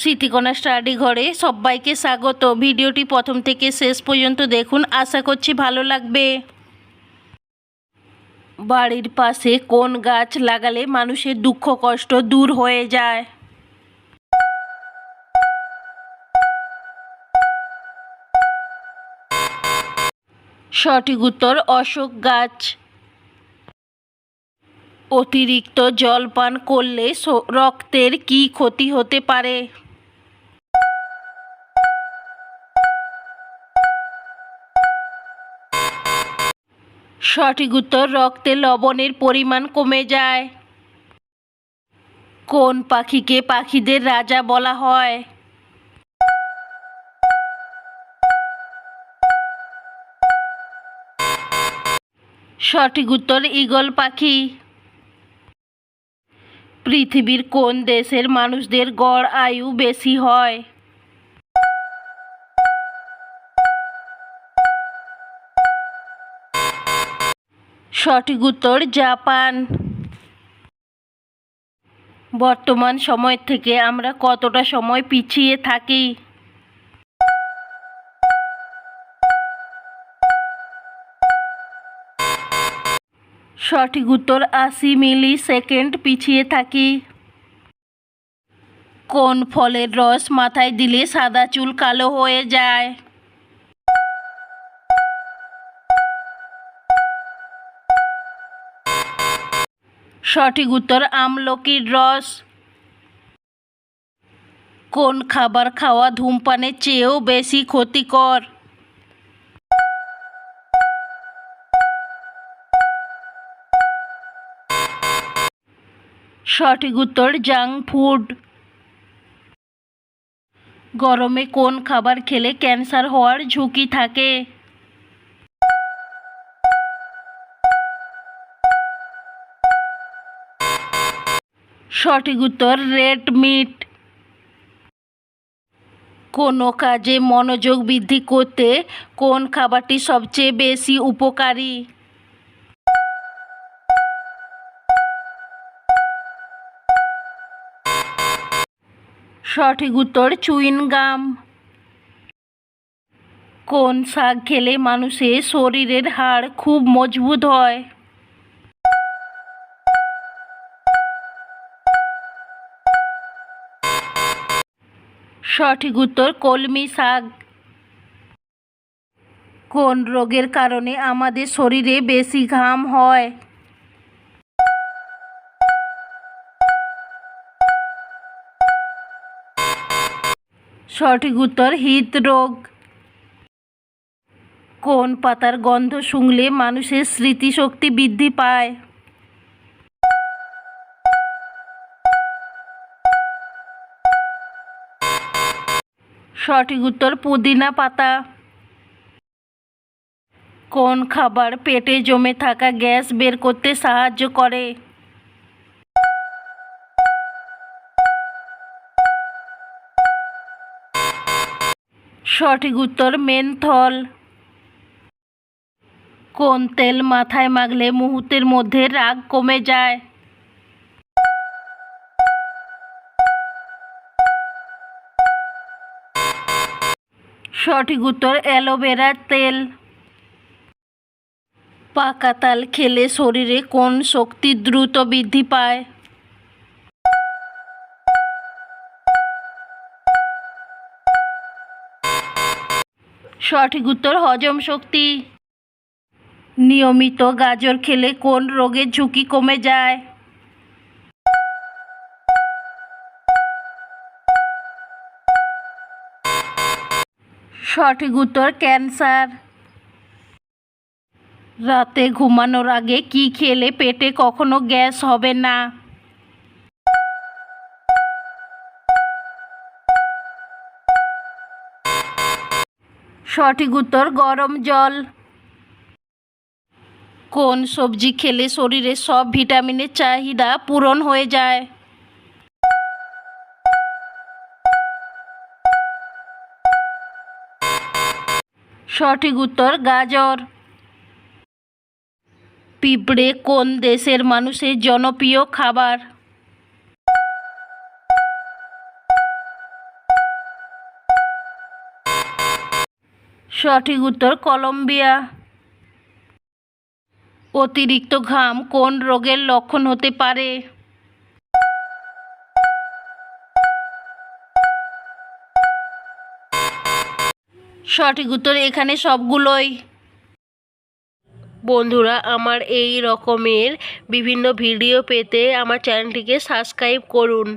Smritikana study ঘরে সবাইকে স্বাগত। ভিডিওটি প্রথম থেকে শেষ পর্যন্ত দেখুন। আশা করছি ভালো লাগবে। বাড়ির পাশে কোন গাছ লাগালে মানুষের দুঃখ কষ্ট দূর হয়ে যায়? সঠিক উত্তর, অশোক গাছ। অতিরিক্ত জল পান করলে রক্তের কি ক্ষতি হতে পারে? সঠিক উত্তর, রক্তে লবণের পরিমাণ কমে যায়। কোন পাখিকে পাখিদের রাজা বলা হয়? সঠিক উত্তর, ঈগল পাখি। পৃথিবীর কোন দেশের মানুষদের গড় আয়ু বেশি হয়? সঠিক উত্তর, জাপান। বর্তমান সময় থেকে আমরা কতটা সময় পিছিয়ে থাকি? সঠিক উত্তর, আশি মিলি সেকেন্ড পিছিয়ে থাকি। কোন ফলের রস মাথায় দিলে সাদা চুল কালো হয়ে যায়? সঠিক উত্তর আমলকির রস। কোন খাবার খাওয়া ধূমপানের চেয়েও বেশি ক্ষতিকর? সঠিক উত্তর জাঙ্ক ফুড। গরমে কোন খাবার খেলে ক্যান্সার হওয়ার ঝুঁকি থাকে? সঠিক উত্তর, রেড মিট। কোনো কাজে মনোযোগ বৃদ্ধি করতে কোন খাবারটি সবচেয়ে বেশি উপকারী? সঠিক উত্তর, চুইন গাম। কোন শাক খেলে মানুষের শরীরের হাড় খুব মজবুত হয়? সঠিক উত্তর কলমি শাক। কোন রোগের কারণে আমাদের শরীরে বেশি ঘাম হয়? সঠিক উত্তর হৃদরোগ। কোন পাতার গন্ধ শুংলে মানুষের স্মৃতিশক্তি বৃদ্ধি পায়? সঠিক উত্তর, পুদিনা পাতা। কোন খাবার পেটে জমে থাকা গ্যাস বের করতে সাহায্য করে? সঠিক উত্তর, মেনথল। কোন তেল মাথায় মাখলে মুহূর্তের মধ্যে রাগ কমে যায়? সঠিক উত্তর অ্যালোভেরার তেল। পাকা তাল খেলে শরীরে কোন শক্তি দ্রুত বৃদ্ধি পায়? সঠিক উত্তর, হজম শক্তি। নিয়মিত গাজর খেলে কোন রোগের ঝুঁকি কমে যায়? সঠিক উত্তর, ক্যান্সার। রাতে ঘুমানোর আগে কি খেলে পেটে কখনো গ্যাস হবে না? সঠিক উত্তর, গরম জল। কোন সবজি খেলে শরীরের সব ভিটামিনের চাহিদা পূরণ হয়ে যায়? সঠিক উত্তর, গাজর। পিঁপড়ে কোন দেশের মানুষের জনপ্রিয় খাবার? সঠিক উত্তর, কলম্বিয়া। অতিরিক্ত ঘাম কোন রোগের লক্ষণ হতে পারে? সঠিক উত্তর এখানে সবগুলোই। বন্ধুরা, আমার এই রকমের বিভিন্ন ভিডিও পেতে আমার চ্যানেলটিকে সাবস্ক্রাইব করুন।